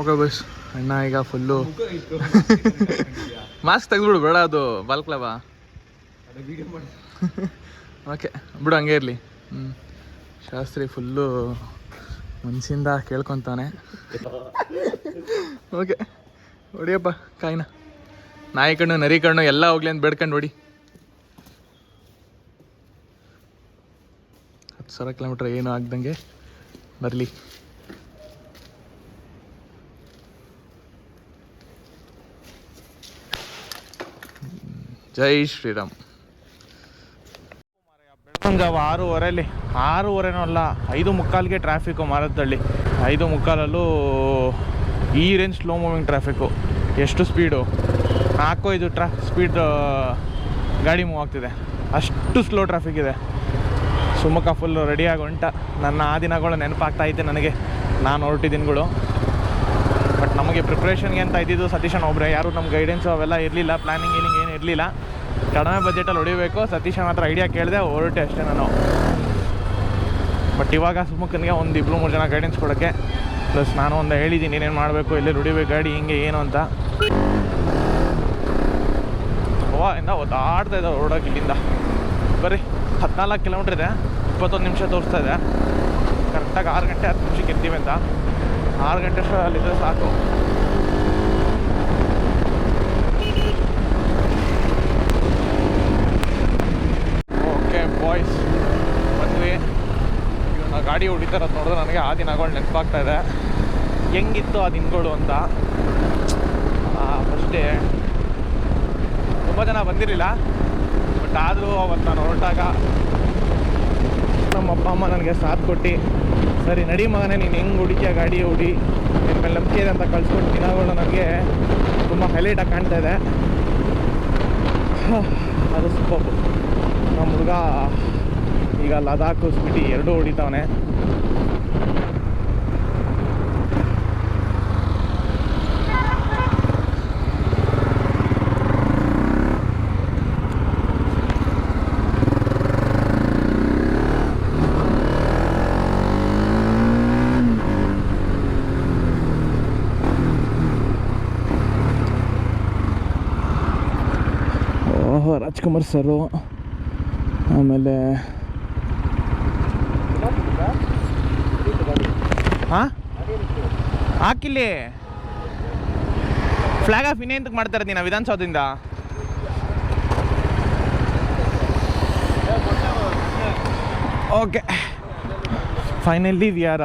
Okay bus ಅಣ್ಣ, ಈಗ full mask ತೆಗೆದ್ಬಿಡು, ಬೇಡ ಅದು. ಬಾಲ್ಕ್ಲವ ಓಕೆ ಬಿಡು, ಹಂಗೆ ಇರಲಿ. ಹ್ಞೂ ಶಾಸ್ತ್ರಿ ಫುಲ್ಲು ಮನ್ಸಿಂದ ಕೇಳ್ಕೊತಾನೆ. ಓಕೆ ಹೊಡಿಯಪ್ಪ, ಕಾಯಿನ. ನಾಯಿ ಕಣ್ಣು, ನರಿ ಕಣ್ಣು, ಎಲ್ಲ ಹೋಗ್ಲಿ ಅಂತ ಬೇಡ್ಕೊಂಡು ಹೊಡಿ. ಹತ್ತು ಸಾವಿರ ಕಿಲೋಮೀಟ್ರ್ ಏನು ಆಗ್ದಂಗೆ ಬರಲಿ. ಜೈ ಶ್ರೀರಾಮ್. ಜಾವ ಆರೂವರೆಯಲ್ಲಿ ಆರೂವರೆನೂ ಅಲ್ಲ, ಐದು ಮುಕ್ಕಾಲಿಗೆ ಟ್ರಾಫಿಕ್ಕು ಮಾರತ್ತಳ್ಳಿ ಐದು ಮುಕ್ಕಾಲಲ್ಲೂ ಈ ರೇಂಜ್ ಸ್ಲೋ ಮೂವಿಂಗ್ ಟ್ರಾಫಿಕ್ಕು ಎಷ್ಟು ಸ್ಪೀಡು ನಾಲ್ಕು, ಐದು ಟ್ರಾ ಸ್ಪೀಡ್ ಗಾಡಿ ಮೂವ್ ಆಗ್ತಿದೆ. ಅಷ್ಟು ಸ್ಲೋ ಟ್ರಾಫಿಕ್ ಇದೆ. ಸುಮುಖ ಫುಲ್ಲು ರೆಡಿಯಾಗಿ ಹೊಂಟ. ನನ್ನ ಆ ದಿನಗಳು ನೆನಪಾಗ್ತಾ ಐತೆ ನನಗೆ. ನಾನು ಹೊರಟಿದ್ದೀನಿಗಳು ಬಟ್ ನಮಗೆ ಪ್ರಿಪ್ರೇಷನ್ಗೆ ಅಂತ ಇದ್ದಿದ್ದು ಸತೀಶನ್ ಒಬ್ಬರೇ ಯಾರು ನಮ್ಮ ಗೈಡೆನ್ಸು ಅವೆಲ್ಲ ಇರಲಿಲ್ಲ. ಪ್ಲ್ಯಾನಿಂಗ್ ಗೀನಿಂಗ್ ಏನು ಇರಲಿಲ್ಲ. ಕಡಿಮೆ ಬಜೆಟಲ್ಲಿ ಹೊಡಿಬೇಕು. ಸತೀಶನ್ ಹತ್ರ ಐಡಿಯಾ ಕೇಳಿದೆ ಹೊರಟೆ ಅಷ್ಟೇ ನಾನು. ಬಟ್ ಇವಾಗ ಸುಮುಖನಿಗೆ ಒಂದು ಇಬ್ಬರು ಮೂರು ಜನ ಗೈಡೆನ್ಸ್ ಕೊಡೋಕ್ಕೆ. ಪ್ಲಸ್ ನಾನು ಒಂದು ಹೇಳಿದ್ದೀನಿ ಏನೇನು ಮಾಡಬೇಕು, ಎಲ್ಲಿ ಹೊಡಿಬೇಕು ಗಾಡಿ ಹಿಂಗೆ, ಏನು ಅಂತ. ಗೋವಾದಿಂದ ಒದ್ದಾಡ್ತಾ ಇದ್ದಾವೆ ಹೊರಡೋಕೆ ಇಲ್ಲಿಂದ. ಬರೀ ಹದಿನಾಲ್ಕು ಕಿಲೋಮೀಟ್ರ್ ಇದೆ. ಇಪ್ಪತ್ತೊಂದು ನಿಮಿಷ ತೋರಿಸ್ತಾ ಇದೆ. ಕರೆಕ್ಟಾಗಿ ಆರು ಗಂಟೆ ಹತ್ತು ನಿಮಿಷಕ್ಕೆ ಇರ್ತೀವಿ ಅಂತ. ಆರು ಗಂಟೆ ಅಲ್ಲಿದ್ದರೆ ಸಾಕು ಓಕೆ ಬಾಯ್ಸ್ ಬಂದ್ವಿ ಆ ಗಾಡಿ ಹೊಡಿತಾರದು ನೋಡಿದ್ರೆ ನನಗೆ ಆ ದಿನಗಳು ನೆನಪಾಗ್ತಾ ಇದೆ. ಹೆಂಗಿತ್ತು ಆ ದಿನಗಳು ಅಂತ? ಫಸ್ಟೇ ತುಂಬ ಜನ ಬಂದಿರಲಿಲ್ಲ. ಬಟ್ ಆದರೂ ಅವತ್ತು ನಾನು ಹೊರಟಾಗ ನಮ್ಮ ಅಪ್ಪ, ಅಮ್ಮ ನನಗೆ ಸಾಥ್ ಕೊಟ್ಟು, ಸರಿ, ನಡಿ ಮಗನೇ, ನೀನು ಹೆಂಗೆ ಹೊಡಿತೀಯ ಗಾಡಿ ಹೊಡಿ ನಿನ್ನ ಮೇಲೆ ನಂಬಿಕೆ ಇದೆ ಅಂತ ಕಳ್ಸ್ಕೊಟ್ಟು ದಿನಗಳು ನನಗೆ ತುಂಬ ಹೈಲೈಟಾಗಿ ಕಾಣ್ತಾ ಇದೆ. ಅದು ಸೂಪರ್ ನಮ್ಮ ಹುಡುಗ ಈಗ ಲದಾಖ್ ಸ್ಪಿಟಿ ಎರಡೂ ಹೊಡಿತಾವನೆ. ರಾಜ್ಕುಮಾರ್ ಸರು. ಆಮೇಲೆ ಹಾಂ ಹಾಕಿಲ್ಲಿ. ಫ್ಲಾಗ್ ಆಫ್ ಇನ್ನೇಂತಕ್ಕೆ ಮಾಡ್ತಾ ಇರ್ತೀನಿ ವಿಧಾನಸೌಧದಿಂದ? Okay finally V R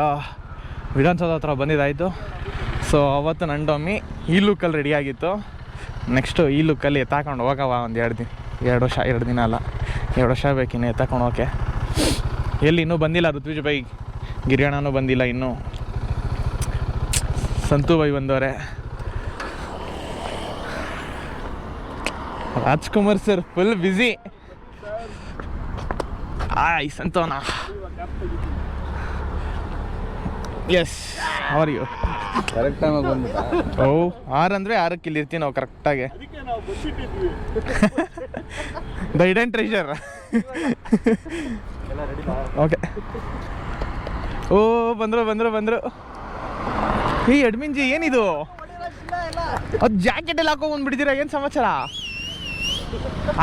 Vidhana Soudha ಹತ್ರ ಬಂದಿದ್ದಾಯಿತು. ಸೊ ಅವತ್ತು ನನ್ನ ಡೊಮ್ಮಿ ಈ ಲುಕ್ಕಲ್ಲಿ ರೆಡಿಯಾಗಿತ್ತು ನೆಕ್ಸ್ಟು ಈ ಲುಕ್ಕಲ್ಲಿ ಎತ್ತಾಕೊಂಡು ಹೋಗವ ಒಂದು ಎರಡು ದಿನ ಎರಡು ವರ್ಷ, ಎರಡು ದಿನ ಅಲ್ಲ. ಎರಡು ವರ್ಷ ಬೇಕಿನ್ನು ಎತ್ತಾಕೊಂಡು ಹೋಗಕ್ಕೆ. ಎಲ್ಲಿ ಇನ್ನೂ ಬಂದಿಲ್ಲ ಋತ್ವಿಜ್ ಬೈ, ಗಿರಿಯಣ್ಣನೂ ಬಂದಿಲ್ಲ ಇನ್ನೂ. ಸಂತು ಬೈ ಬಂದವರೆ. ರಾಜ್ಕುಮಾರ್ ಸರ್ ಫುಲ್ ಬ್ಯುಸಿ ಆಯ್ ಸಂತೋನ. ಎಸ್ ಅವರ್ ಯು ಕರೆಕ್ಟ್ ಟೈಮಾಗಿ ಬಂದ್ಬಿಟ್ಟ. ಓ ಆರು ಅಂದ್ರೆ ಆರಕ್ಕೆ ಇಲ್ಲಿ ಇರ್ತೀವಿ ನಾವು ಕರೆಕ್ಟಾಗಿ the hidden treasure okay oh ಬಂದರು ಬಂದರು ಬಂದರು. ಈ ಅಡ್ಮಿನ್ಜಿ ಏನಿದು? ಅದು ಜಾಕೆಟ್ ಎಲ್ಲ ಹಾಕೋ ಬಂದ್ಬಿಡ್ತೀರಾ ಏನು ಸಮಾಚಾರ?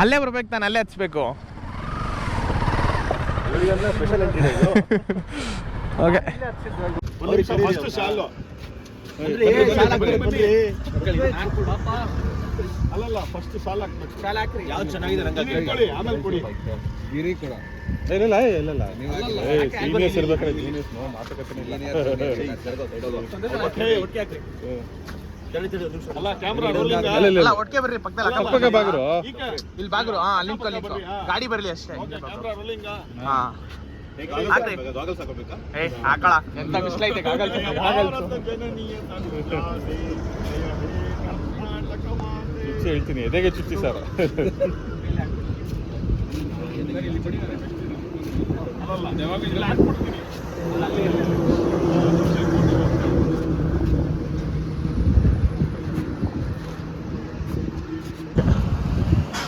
ಅಲ್ಲೇ ಬರ್ಬೇಕು ತಾನೆ ಅಲ್ಲೇ ಹಚ್ಬೇಕು. Special entry okay first shawl. ಅಲ್ಲಲ್ಲ ಫಸ್ಟ್ ಸಾಲ ಹಾಕ್ಬೇಕು ಯಾವ್ದು ಚೆನ್ನಾಗಿದೆ ನಂಗೆ ಕೊಡಿ ಆಮೇಲೆ ಕೊಡಿ ಗಿರಿ ಕೊಡ ಇಲ್ಲ ಇಲ್ಲ ಇಲ್ಲ ಸೀನಿಯರ್ಸ್ ಇರ್ಬೇಕಾದ್ರೆ ಜೀನಿಯರ್ಸ್ ಮಾತುಕತೆ ಅಲ್ಲ ಕ್ಯಾಮ್ರಾ ಅಲ್ಲ ಒಟ್ಟಿಗೆ ಬರ್ರಿ ಪಕ್ಕದಲ್ಲಿ ಪಕ್ಕಕ್ಕೆ ಬಾಗ್ರು ಇಲ್ಲಿ ಬಾಗ್ರು ಹಾ ಲಿಂಕ್ ಗಾಡಿ ಬರಲಿ ಅಷ್ಟೇ ಕ್ಯಾಮ್ರಾ ರೋಲಿಂಗ್ ಹಾ ಹಾಕ್ರಿ. ಹಾಕಳ ಎಂತ ಹೇಳ್ತೀನಿ ಎದೆಗೆ ಚುಚ್ಚಿ ಸರ್?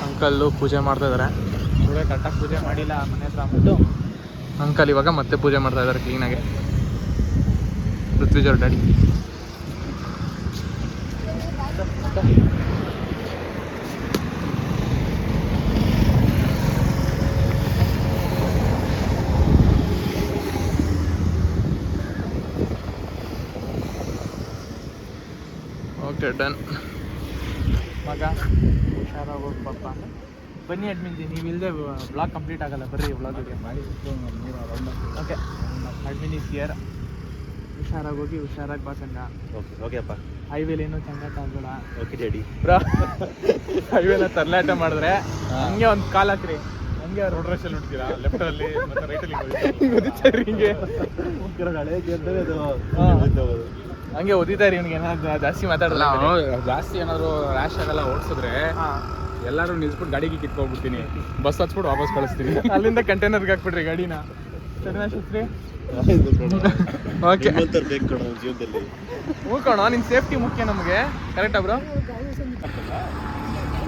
ಅಂಕಲ್ಲು ಪೂಜೆ ಮಾಡ್ತಾ ಇದಾರೆ. ಇವಾಗ ಕರೆಕ್ಟಾಗಿ ಪೂಜೆ ಮಾಡಿಲ್ಲ ಮನೆ ಹತ್ರ ಅಂದ್ಬಿಟ್ಟು ಅಂಕಲ್ ಇವಾಗ ಮತ್ತೆ ಪೂಜೆ ಮಾಡ್ತಾ ಇದ್ದಾರೆ ಕ್ಲೀನ್ ಋತ್ವಿಜ್ ಅವ್ರ ಡ್ಯಾಡಿ. ಓಕೆ ಡನ್ ಮಗ ಹುಷಾರಾಗಿ ಹೋಗಿ ಪಾಪ. ಬನ್ನಿ ಅಡ್ಮಿನ್ ನೀವು ಇಲ್ಲದೆ ಬ್ಲಾಕ್ ಕಂಪ್ಲೀಟ್ ಆಗಲ್ಲ ಬರ್ರಿ ಬ್ಲಾಗಿಗೆ ಓಕೆ ಅಡ್ಮಿನ್ ಇಸ್ ಇಯರ್ ಹುಷಾರಾಗಿ ಹೋಗಿ ಹುಷಾರಾಗಿ ಬಾ ಚಂದ. ಓಕೆ ಓಕೆಪ್ಪ ಹೈವೇಲಿ ಏನೋ ಚಂದ ತಾಗ್ಬೇಡ ಓಕೆ ಡ್ಯಾಡಿ ಹೈವೇನ ತರಲಾಟ ಮಾಡಿದ್ರೆ ಹಂಗೆ ಒಂದು ಕಾಲ್ ಹಾಕ್ರಿ. ಹಂಗೆ ರೋಡ್ ರೇಷಲ್ಲಿ ನೋಡ್ತೀರಾ? ಲೆಫ್ಟ್ ಅಲ್ಲಿ ಮತ್ತೆ ರೈಟ್ ಅಲ್ಲಿ ಒದಿತಾರೆ ಹಿಂಗೆ ಹಳೆ ಗೆದ್ದರೆ ಅದು. ಹಂಗೆ ಓದಿದ್ದಾರೆ ಇವನಿಗೆ ಏನಾದ್ರು ಜಾಸ್ತಿ ಮಾತಾಡಲ್ಲ ಜಾಸ್ತಿ ಏನಾದ್ರು ರ್ಯಾಶ್ ಆಗಲ್ಲ ಓಡಿಸಿದ್ರೆ ಎಲ್ಲರೂ ನಿಲ್ಸ್ಬಿಟ್ಟು ಗಾಡಿಗೆ ಕಿತ್ಕೊಂಡ್ಬಿಡ್ತೀನಿ. ಬಸ್ ಹಚ್ಬಿಟ್ಟು ವಾಪಸ್ ಕಳಿಸ್ತೀನಿ. ಅಲ್ಲಿಂದ ಕಂಟೈನರ್ಗೆ ಹಾಕ್ಬಿಡ್ರಿ ಗಾಡಿನ. ಸರಿನಾ ಶಸ್ತ್ರಿ ಓಕೆ ಬೇಕು ಕಣ ಜೀವನದಲ್ಲಿ. ಹ್ಞೂ ನಿನ್ ಸೇಫ್ಟಿ ಮುಖ್ಯ ನಮಗೆ. ಕರೆಕ್ಟಾ ಬ್ರೋ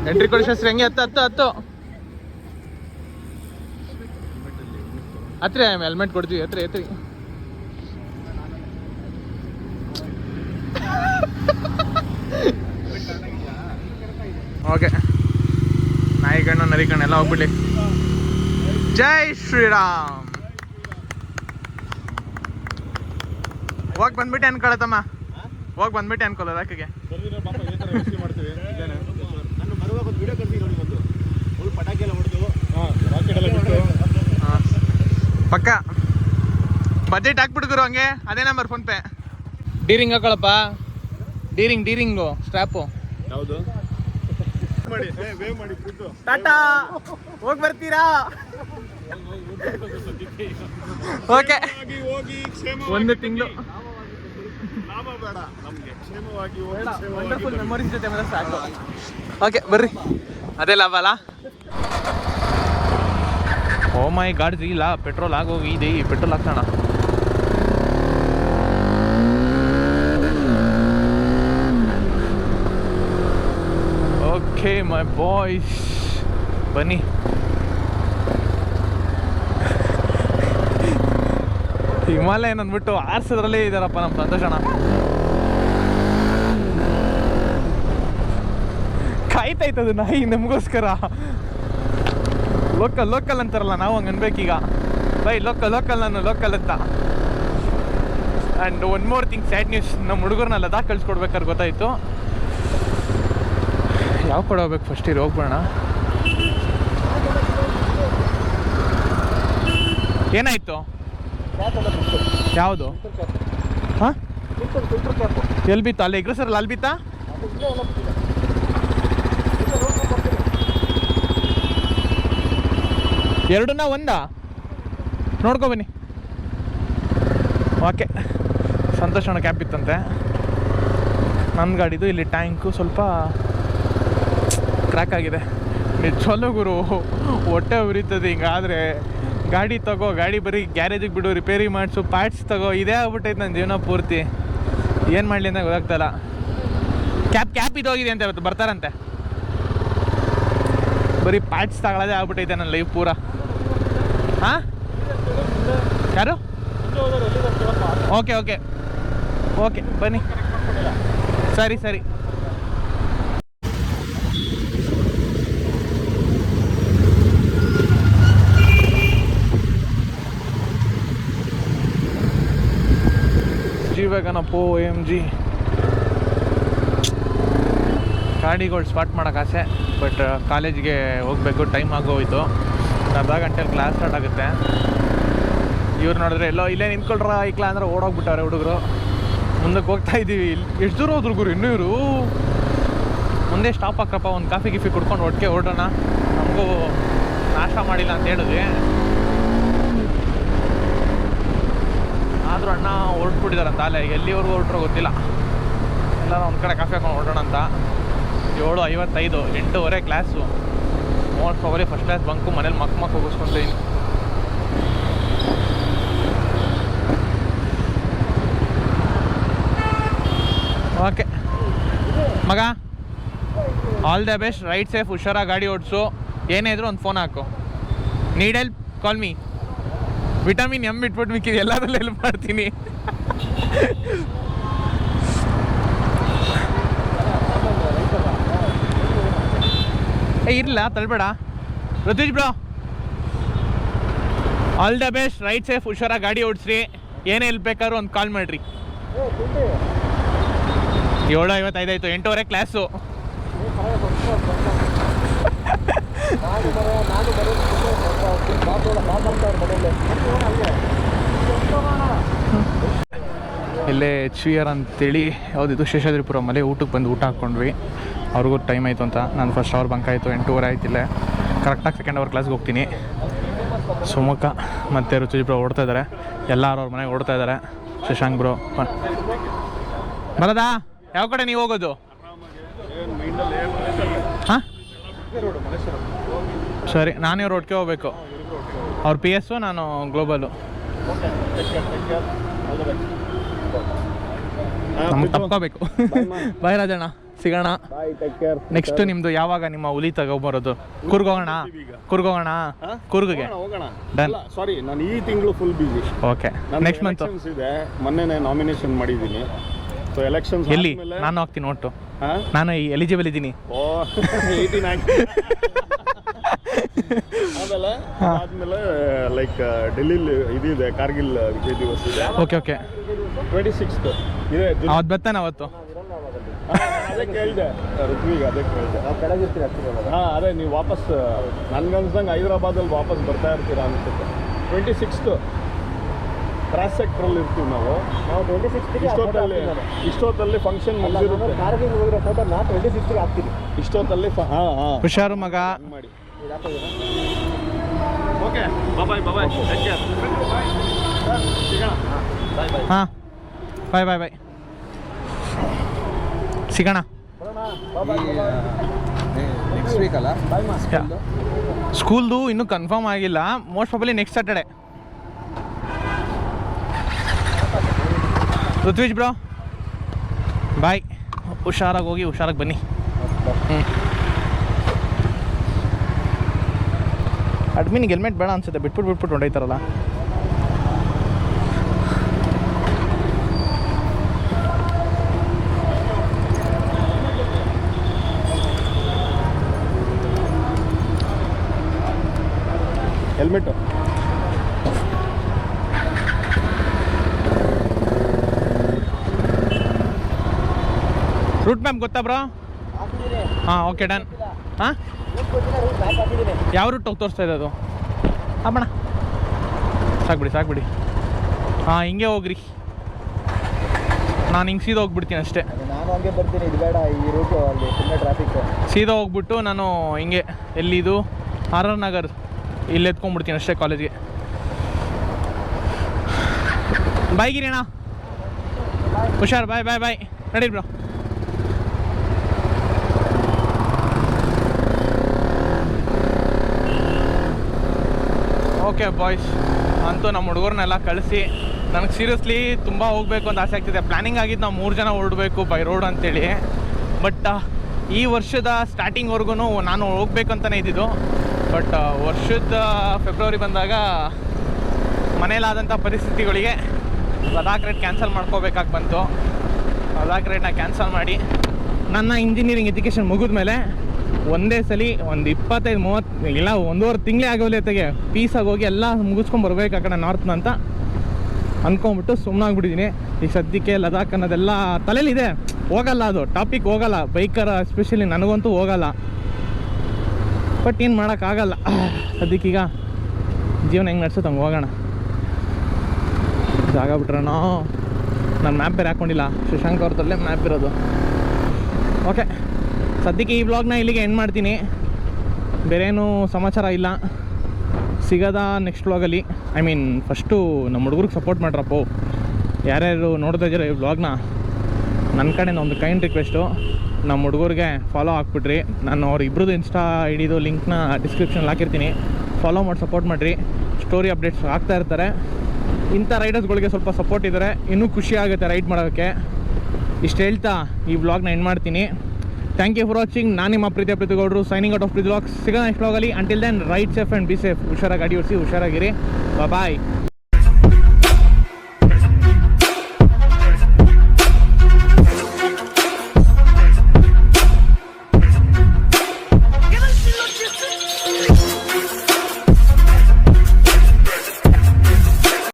ಎಂಟ್ರಿ ಕೊಡಿ ಶಾಸ್ತ್ರಿ ಹೆಂಗೆ ಹತ್ತು ಹತ್ತು ಹತ್ತು. ಹತ್ರಿ ಹೆಲ್ಮೆಟ್ ಕೊಡ್ತೀವಿ ಹತ್ರಿ ಹತ್ರಿ. ಓಕೆ. ನಾಯಿಗಣ್ಣು ನರಿಕಣ್ಣು ಎಲ್ಲ ಹೋಗ್ಬಿಡಿ ಜೈ ಶ್ರೀರಾಮ್. ಹೋಗಿ ಬಂದ್ಬಿಟ್ಟೆ ಅನ್ಕೊಳತ್ತಮ್ಮ ಹೋಗಿ ಬಂದ್ಬಿಟ್ಟೆ ಅನ್ಕೊಲ್ಲ ಯಾಕೆ ಮಾಡ್ತೀವಿ ನಾನು ಬರುವಾಗ ಒಂದು ವಿಡಿಯೋ ಕಳಿಸಿ ನೋಡಿ ಒಂದು ಫುಲ್ ಪಟಾಕಿ ಎಲ್ಲ ಹೊಡೆದು ರಾಕೆಟ್ ಎಲ್ಲ ಬಿಟ್ಟು ಪಕ್ಕ. ಬಜೆಟ್ ಹಾಕ್ಬಿಡ್ಕರು ಹಂಗೆ. ಅದೇ ನಂಬರ್ ಫೋನ್ ಪೇ. ಡೀರಿಂಗ್ ಹಾಕೊಳಪ್ಪ ಡೀರಿಂಗ್ ಡೀರಿಂಗು ಸ್ಟ್ರಾಪು. ಯಾವುದು? ಮಾಡಿ. ವೇವ್ ಮಾಡಿ ಬಿಟ್ಟು ಟಾಟಾ ಹೋಗಿ ಬರ್ತೀರಾ? ಓಕೆ. ಹೋಗಿ ಒಂದು ತಿಂಗಳು. ಲಾಭ ಬೇಡ ನಮ್ಗೆ. ಕ್ಷೇಮವಾಗಿ ಹೋಗಿ ಕ್ಷೇಮವಾಗಿ ವಂಡರ್ಫುಲ್ ಮೆಮೊರೀಸ್ ಜೊತೆ ಮಾತ್ರ ಸಾಕು. ಓಕೆ ಬರ್ರಿ. ಅದೇ ಲಾಭ ಅಲ್ಲ? ಓ ಮೈ ಗಾಡ್ ಇಲ್ಲ ಪೆಟ್ರೋಲ್ ಆಗೋಗಿ ಇದೆ ಪೆಟ್ರೋಲ್ ಹಾಕ್ಸೋಣ. Okay my boys. ಬನ್ನಿ. ಹಿಮಾಲಯನ್ ಅಂದ್ಬಿಟ್ಟು ಆರ್ಸೋದ್ರಲ್ಲೇ ಇದಾರಪ್ಪ ನಮ್ಮ ಸಂತೋಷಣ ಕಾಯ್ತಾಯ್ತದು ನಾಯಿ ನಮಗೋಸ್ಕರ. ಲೋಕಲ್ ಲೋಕಲ್ ಅಂತಾರಲ್ಲ, ನಾವು ಹಂಗೆ ಅನ್ಬೇಕೀಗ. ಬೈ ಲೋಕಲ್ ಲೋಕಲ್ ನಾನು ಲೋಕಲ್ ಅಂತ. And one more thing sad news ನಮ್ಮ ಹುಡುಗರನ್ನ ಲದಾಖ್ ಕಳ್ಸ್ಕೊಡ್ಬೇಕಾದ್ರೆ ಗೊತ್ತಾಯ್ತು. ಯಾವ ಕಡೆ ಹೋಗ್ಬೇಕು ಫಸ್ಟ್ ಇಲ್ಲಿ ಹೋಗ್ಬೋಣ ಏನಾಯ್ತು? ಯಾವುದು? ಹಾಂ? ಎಲ್ಲಿ ಬಿತ್ತ ಅಲ್ಲಿ ಇಗ್ರ ಸರ್ ಅಲ್ಲಿ ಬಿತ್ತಾ ಎರಡನ್ನ ಒಂದಾ? ನೋಡ್ಕೊ ಬನ್ನಿ. ಓಕೆ. ಸಂತೋಷ ಕ್ಯಾಪ್ ಇತ್ತಂತೆ ನನ್ನ ಗಾಡಿದು ಇಲ್ಲಿ ಟ್ಯಾಂಕು ಸ್ವಲ್ಪ ಕ್ರ್ಯಾಕ್ ಆಗಿದೆ. ನಿಜವಲ್ಲೂ ಗುರು. ಹೊಟ್ಟೆ ಉರಿತದೆ ಹಿಂಗಾದರೆ. ಗಾಡಿ ತಗೋ, ಗಾಡಿ ಬರೀ ಗ್ಯಾರೇಜಿಗೆ ಬಿಡು ರಿಪೇರಿ ಮಾಡಿಸು ಪಾರ್ಟ್ಸ್ ತಗೋ, ಇದೇ ಆಗ್ಬಿಟ್ಟೈತೆ ನನ್ನ ಜೀವನ ಪೂರ್ತಿ. ಏನು ಮಾಡಲಿ ಅಂತ ಗೊತ್ತಾಗ್ತಲ್ಲ. ಕ್ಯಾಪ್ ಕ್ಯಾಪ್ ಇದೋಗಿದೆ ಅಂತ ಇವತ್ತು ಬರ್ತಾರಂತೆ. ಬರೀ ಪಾರ್ಟ್ಸ್ ತಗೊಳ್ಳೋದೇ ಆಗ್ಬಿಟ್ಟೈತೆ ನನ್ನ ಲೈಫ್ ಪೂರ. ಹಾಂ? ಯಾರು? ಓಕೆ ಓಕೆ ಓಕೆ ಬನ್ನಿ. ಸರಿ ಸರಿ. ಜಿ ಪೋ ಎಂ ಜಿ ಗಾಡಿಗಳು ಸ್ಪಾಟ್ ಮಾಡೋಕೆ ಆಸೆ, ಬಟ್ ಕಾಲೇಜ್ಗೆ ಹೋಗಬೇಕು ಟೈಮ್ ಆಗೋಯ್ತು. ಅರ್ಧ ಗಂಟೆಲಿ ಕ್ಲಾಸ್ ಸ್ಟಾರ್ಟ್ ಆಗುತ್ತೆ. ಇವ್ರು ನೋಡಿದ್ರೆ, ಎಲ್ಲೋ ಇಲ್ಲೇ ನಿಂತ್ಕೊಳ್ರ ಐಕ್ಲ ಅಂದ್ರೆ ಓಡೋಗ್ಬಿಟ್ಟಾರೆ ಹುಡುಗರು. ಮುಂದಕ್ಕೆ ಹೋಗ್ತಾ ಇದ್ದೀವಿ ಇಲ್ಲಿ ಎಷ್ಟು ದೂರ ಹೋದ್ರು ಗುರು ಇನ್ನೂ ಇವರು? ಮುಂದೆ ಸ್ಟಾಪ್ ಹಾಕ್ರಪ್ಪ, ಒಂದು ಕಾಫಿ ಗಿಫಿ ಕುಡ್ಕೊಂಡು ಒಟ್ಟಿಗೆ ಹೊರಡೋಣ ನಮಗೂ ನಾಷ್ಟ ಮಾಡಿಲ್ಲ ಅಂತ ಹೇಳಿದ್ವಿ. ಆದರೂ ಅಣ್ಣ ಹೊರಟ್ಬಿಟ್ಟಿದಾರಂತ? ಅಲ್ಲೇ, ಎಲ್ಲಿವರೆಗೂ ಹೊರಟ್ರೋ ಗೊತ್ತಿಲ್ಲ. ಎಲ್ಲರೂ ಒಂದು ಕಡೆ ಕಾಫಿ ಹಾಕೊಂಡು ಹೊರಡೋಣ ಅಂತ. ಏಳು ಐವತ್ತೈದು, ಎಂಟೂವರೆ class most probably first class bunk ಮನೇಲಿ ಮಕ್ ಮಕ್ ಹೋಗಿಸ್ಕೊಂತೀನಿ ಓಕೆ ಮಗ all the best right safe ಹುಷಾರಾಗಿ ಗಾಡಿ ಓಡಿಸು. ಏನೇ ಇದ್ರು ಒಂದು ಫೋನ್ ಹಾಕು. Need help call me vitamin M ಇಟ್ಬಿಟ್ಟು ಮಿಕ್ಕಿದ್ ಎಲ್ಲದರಲ್ಲೂ ಹೆಲ್ಪ್ ಮಾಡ್ತೀನಿ. ಏ ಇರಲಿಲ್ಲ ತಳ್ಬೇಡ. Rituj bro. All the best right safe ಹುಷಾರ ಗಾಡಿ ಓಡಿಸ್ರಿ. ಏನೇ ಹೆಲ್ಪ್ ಬೇಕಾದ್ರೂ ಒಂದು ಕಾಲ್ ಮಾಡಿರಿ. ಏಳು ಐವತ್ತೈದಾಯ್ತು ಎಂಟೂವರೆ ಕ್ಲಾಸು ಇಲ್ಲೇ ಎಚ್ ವಿ ಆರ್ ಅಂತೇಳಿ ಯಾವುದಿದು ಶೇಷಾದ್ರಿಪುರ ಮಲೆ ಊಟಕ್ಕೆ ಬಂದು ಊಟ ಹಾಕ್ಕೊಂಡ್ವಿ. ಅವ್ರಿಗೂ ಟೈಮ್ ಆಯಿತು ಅಂತ. ನಾನು ಫಸ್ಟ್ ಅವರ್ ಬಂಕ್ ಆಯಿತು ಎಂಟೂವರೆ ಆಯ್ತಿಲ್ಲ ಕರೆಕ್ಟಾಗಿ ಸೆಕೆಂಡ್ ಅವರ್ ಕ್ಲಾಸ್ಗೆ ಹೋಗ್ತೀನಿ. ಸುಮುಖ ಮತ್ತು ರುಚಿಜಿ ಬ್ರೋ ಓಡ್ತಾ ಇದ್ದಾರೆ ಎಲ್ಲರೂ ಅವ್ರ ಮನೆಗೆ ಓಡ್ತಾ ಇದ್ದಾರೆ ಶಶಾಂಕ್ ಬ್ರೋ ಬರದಾ? ಯಾವ ಕಡೆ ನೀವು ಹೋಗೋದು? ಹಾಂ? ಸರಿ ನಾನು ಇವ್ರು ಒಟ್ಟಿಗೆ ಹೋಗ್ಬೇಕು. ಅವ್ರ ಪಿ ಎಸ್ ನಾನು ಗ್ಲೋಬಲು ನಮ್ಗೆ ತಪ್ಕೋಬೇಕು. ಬಾಯ್ ರಾಜಣ್ಣ ಸಿಗೋಣ. ನೆಕ್ಸ್ಟ್ ನಿಮ್ದು ಯಾವಾಗ ನಿಮ್ಮ ಹುಲಿ ತಗೋಬರೋದು? ಕುರ್ಗೋಗೋಣ ಕುರ್ಗೋಗೋಣ ಕುರ್ಗಿಗೆ ಹೋಗೋಣ ಡನ್ ಸಾರಿ ನಾನು ಈ ತಿಂಗಳು full busy okay next month ಇದೆ. ಮೊನ್ನೆನೇ ನಾಮಿನೇಷನ್ ಮಾಡಿದ್ದೀನಿ. ಸೊ ಎಲೆಕ್ಷನ್ಸ್ ಎಲ್ಲಿ? ನಾನು ಹಾಕ್ತೀನಿ ಒಟ್ಟು. ನಾನು ಎಲಿಜಿಬಲ್ ಇದ್ದೀನಿ. ಓ ಏಯ್ಟೀನ್ ಆಮೇಲೆ ಆದ್ಮೇಲೆ ಲೈಕ್ ಡೆಲ್ಲಿಲಿ ಇದಿದೆ ಕಾರ್ಗಿಲ್ ವಿಜಯ್ ದಿವಸ್ ಇದೆ. Okay okay. ಟ್ವೆಂಟಿ ಸಿಕ್ಸ್ತ್ ಇದೆ ಜುಲೈ- ಅವತ್ತು ಬರ್ತಾನೆ ಅವತ್ತು. ಹಾ, ಅದೇ ಕೇಳಿದೆ. ಋತ್ವಿಗೆ ಅದೇ ಕೇಳಿದೆ. ಹಾಂ ಅದೇ ನೀವು ವಾಪಸ್ ನನ್ಗನ್ಸ್ದಂಗೆ ಹೈದರಾಬಾದಲ್ಲಿ ವಾಪಸ್ ಬರ್ತಾ ಇರ್ತೀರಾ ಅನ್ಸುತ್ತೆ. ಟ್ವೆಂಟಿ ಸಿಕ್ಸ್ತು ಕ್ರಾಸ್ ಸೆಕ್ಟ್ರಲ್ಲಿ ಇರ್ತೀವಿ ನಾವು. ನಾವು ಟ್ವೆಂಟಿ ಸಿಕ್ಸ್ಟಿಗೆ ಇಷ್ಟೊತ್ತಲ್ಲಿ ಇಷ್ಟೊತ್ತಲ್ಲಿ ಫಂಕ್ಷನ್ ಮುಗಿದಿರುತ್ತೆ. ಕಾರ್ಗಿಲ್ ಹೋಗಿರೋ ಫೋಟೋ ನಾ ಟ್ವೆಂಟಿ ಹಾಕ್ತೀನಿ ಇಷ್ಟೊತ್ತಲ್ಲಿ ಹಾಂ ಹಾಂ. ಹುಷಾರು ಮಗ. ಮಾಡಿ. ಓಕೆ ಬಾಯ್ ಬಾಯ್ ಹಾಂ ಬಾಯ್ ಬಾಯ್ ಬಾಯ್ ಸಿಗೋಣ. ನೆಕ್ಸ್ಟ್ ವೀಕ್ ಅಲ್ಲ? ಸ್ಕೂಲ್ದು ಇನ್ನೂ ಕನ್ಫರ್ಮ್ ಆಗಿಲ್ಲ. Most probably next Saturday Rutvij bro. Bye. ಹುಷಾರಾಗಿ ಹೋಗಿ, ಹುಷಾರಾಗಿ ಬನ್ನಿ. ಹ್ಞೂ ಅಡ್ಮಿನ್ಗೆ ಹೆಲ್ಮೆಟ್ ಬೇಡ ಅನ್ಸುತ್ತೆ ಬಿಟ್ಬಿಟ್ಟು ಬಿಟ್ಬಿಟ್ಟು ಹೊಡೈತಾರಲ್ಲ. ಮ್ಯಾಪ್ ಗೊತ್ತಾ ಬ್ರೋ ಹಾಂ ಓಕೆ ಡನ್ ಹಾಂ? ಯಾವ ರೂಟ್ ಹೋಗಿ ತೋರಿಸ್ತಾ ಅದು ಹಾಂ ಸಾಕ್ಬಿಡಿ ಸಾಕ್ಬಿಡಿ. ಹಾಂ ಹಿಂಗೆ ಹೋಗ್ರಿ. ನಾನು ಹಿಂಗೆ ಸೀದಾ ಹೋಗ್ಬಿಡ್ತೀನಿ ಅಷ್ಟೇ. ನಾನು ಹಂಗೆ ಬರ್ತೀನಿ. ಇದು ಬೇಡ ಈ ರೂಟು ಅಲ್ಲಿ ತುಂಬ ಟ್ರಾಫಿಕ್ ಸೀದಾ ಹೋಗ್ಬಿಟ್ಟು ನಾನು ಹಿಂಗೆ ಎಲ್ಲಿದು? ಆರ್ ಆರ್ ನಗರ್ ಇಲ್ಲಿ ಎತ್ಕೊಂಡ್ಬಿಡ್ತೀನಿ ಅಷ್ಟೇ ಕಾಲೇಜ್ಗೆ ಬಾಯ್ ಗಿರಿಯಣ್ಣ. ಹುಷಾರ್ ಬಾಯ್ ಬಾಯ್ ಬಾಯ್. ನಡೀರಿ ಬ್ರೋ ಓಕೆ ಬಾಯ್ಸ್, ಅಂತೂ ನಮ್ಮ ಹುಡುಗರನ್ನೆಲ್ಲ ಕಳಿಸಿ. ನನಗೆ ಸೀರಿಯಸ್ಲಿ ತುಂಬ ಹೋಗಬೇಕು ಅಂತ ಆಸೆ ಆಗ್ತಿದೆ. ಪ್ಲ್ಯಾನಿಂಗ್ ಆಗಿದ್ದು ನಾವು ಮೂರು ಜನ ಹೊರಡಬೇಕು ಬೈ ರೋಡ್ ಅಂತೇಳಿ. ಬಟ್ ಈ ವರ್ಷದ ಸ್ಟಾರ್ಟಿಂಗ್ವರೆಗೂ ನಾನು ಹೋಗ್ಬೇಕಂತಲೇ ಇದ್ದಿದ್ದು. ಬಟ್ ವರ್ಷದ ಫೆಬ್ರವರಿ ಬಂದಾಗ ಮನೇಲಾದಂಥ ಪರಿಸ್ಥಿತಿಗಳಿಗೆ ಲದಾಖ್ ರೇಟ್ ಕ್ಯಾನ್ಸಲ್ ಮಾಡ್ಕೋಬೇಕಾಗಿ ಬಂತು. ಲದಾಖ್ ರೈಡ್ನ ಕ್ಯಾನ್ಸಲ್ ಮಾಡಿ ನನ್ನ ಇಂಜಿನಿಯರಿಂಗ್ ಎಜುಕೇಷನ್ ಮುಗಿದ್ಮೇಲೆ ಒಂದೇ ಸಲ ಒಂದು ಇಪ್ಪತ್ತೈದು, ಮೂವತ್ತು, ಇಲ್ಲ, ಒಂದೂವರೆ ತಿಂಗಳೇ ಪೀಸ್ ಪೀಸಾಗಿ ಹೋಗಿ ಎಲ್ಲ ಮುಗಿಸ್ಕೊಂಡು ಬರ್ಬೇಕು ಆ ಕಡೆ ನಾರ್ತ್ನ ಅಂತ. ಅಂದ್ಕೊಂಬಿಟ್ಟು ಸುಮ್ಮನಾಗ್ಬಿಟ್ಟಿದ್ದೀನಿ ಈ ಸದ್ಯಕ್ಕೆ ಲದಾಖ್ ಅನ್ನೋದೆಲ್ಲ ತಲೆಯಲ್ಲಿದೆ ಹೋಗಲ್ಲ ಅದು. ಟಾಪಿಕ್ ಹೋಗಲ್ಲ. ಬೈಕರ್ ಎಸ್ಪೆಷಲಿ ನನಗಂತೂ ಹೋಗಲ್ಲ. ಬಟ್ ಏನು ಮಾಡೋಕ್ಕಾಗಲ್ಲ. ಸದ್ಯಕ್ಕೀಗ ಜೀವನ ಹೆಂಗೆ ನಡೆಸೋದು ಹಂಗೆ ಹೋಗೋಣ. ಜಾಗ ಬಿಟ್ರೇನೋ? ನಾನು ಮ್ಯಾಪ್ ಬೇರೆ ಹಾಕ್ಕೊಂಡಿಲ್ಲ ಶಶಾಂಕ್ ಅವ್ರದಲ್ಲೇ ಮ್ಯಾಪ್ ಇರೋದು. ಓಕೆ ಸದ್ಯಕ್ಕೆ ಈ ಬ್ಲಾಗ್ನ ಇಲ್ಲಿಗೆ ಎಂಡ್ ಮಾಡ್ತೀನಿ. ಬೇರೇನೂ ಸಮಾಚಾರ ಇಲ್ಲ. ಸಿಗೋದ ನೆಕ್ಸ್ಟ್ ವ್ಲಾಗಲ್ಲಿ ಐ ಮೀನ್ ಫಸ್ಟು ನಮ್ಮ ಹುಡುಗರಿಗೆ ಸಪೋರ್ಟ್ ಮಾಡ್ರಪ್ಪೋ. ಯಾರ್ಯಾರು ನೋಡ್ತಾ ಇದ್ದೀರೋ ಈ ಬ್ಲಾಗ್ನ ನನ್ನ ಕಡೆಯಿಂದ ಒಂದು ಕೈಂಡ್ ರಿಕ್ವೆಸ್ಟು ನಮ್ಮ ಹುಡುಗರಿಗೆ ಫಾಲೋ ಹಾಕ್ಬಿಟ್ರಿ ನಾನು ಅವ್ರ ಇನ್ಸ್ಟಾ ಐಡಿದು ಲಿಂಕ್ನ ಡಿಸ್ಕ್ರಿಪ್ಷನಲ್ಲಿ ಹಾಕಿರ್ತೀನಿ. ಫಾಲೋ ಮಾಡಿ ಸಪೋರ್ಟ್ ಮಾಡಿರಿ. ಸ್ಟೋರಿ ಅಪ್ಡೇಟ್ಸ್ ಆಗ್ತಾ ಇರ್ತಾರೆ. ಇಂಥ ರೈಡರ್ಸ್ಗಳಿಗೆ ಸ್ವಲ್ಪ ಸಪೋರ್ಟ್ ಇದ್ದಾರೆ ಇನ್ನೂ ಖುಷಿ ಆಗುತ್ತೆ ರೈಡ್ ಮಾಡೋಕ್ಕೆ. ಇಷ್ಟು ಹೇಳ್ತಾ ಈ ವ್ಲಾಗ್ನ ಎಂಡ್ ಮಾಡ್ತೀನಿ. ಥ್ಯಾಂಕ್ ಯು ಫಾರ್ ವಾಚಿಂಗ್ ನಾನು ನಿಮ್ಮ ಪ್ರೀತಿಯ ಪ್ರೀತಿಗೌಡರು. Signing out of Preethi blog ಸಿಗೋಣ next ಬ್ಲಾಗಲ್ಲಿ until then right safe and be safe ಹುಷಾರಾಗಿ ಗಾಡಿ ಓಡಿಸಿ, ಹುಷಾರಾಗಿರಿ. ಬಾಯ್